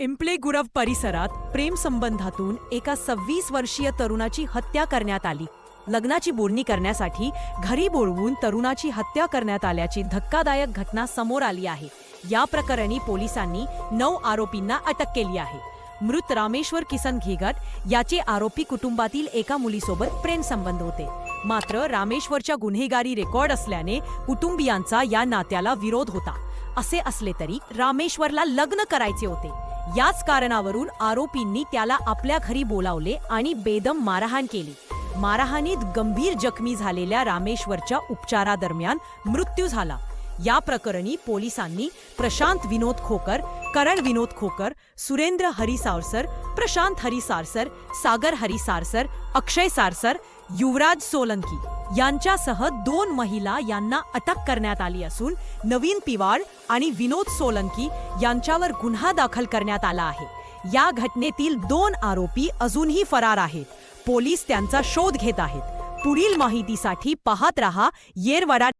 इम्प्लेगुरव परिसरात प्रेम संबंधातून एका सव्वीस वर्षीय तरुणाची हत्या करण्यात आली. लग्नाची बोलणी करण्यासाठी घरी बोलवून तरुणाची हत्या करण्यात आल्याची धक्कादायक घटना समोर आली आहे. या प्रकरणी पोलिसांनी नऊ आरोपींना अटक केली आहे. मृत रामेश्वर किसन घेगट याचे आरोपी कुटुंबातील एका मुलीसोबत प्रेम संबंध होते. मात्र रामेश्वरच्या गुन्हेगारी रेकॉर्ड असल्याने कुटुंबियांचा या नात्याला विरोध होता. असे असले तरी रामेश्वरला लग्न करायचे होते. याच कारणावरून आरोपींनी त्याला आपल्या घरी बोलावले आणि बेदम मारहाण केली. मारहाणीत गंभीर जखमी झालेल्या रामेश्वरच्या उपचारादरम्यान मृत्यू झाला. या प्रकरणी पोलिसांनी प्रशांत विनोद खोकर करण विनोद खोकर सुरेंद्र हरी सारसर प्रशांत हरी सारसर सागर हरी सारसर अक्षय सारसर युवराज सोलंकी यांच्यासह दोन महिला यांना अटक करण्यात आली असून नवीन पिवाळ आणि विनोद सोलंकी यांच्यावर गुन्हा दाखल करण्यात आला आहे. या घटनेतील दोन आरोपी अजूनही फरार आहेत. पोलीस त्यांचा शोध घेत आहेत. पुढील माहितीसाठी पाहत रहा येरवडा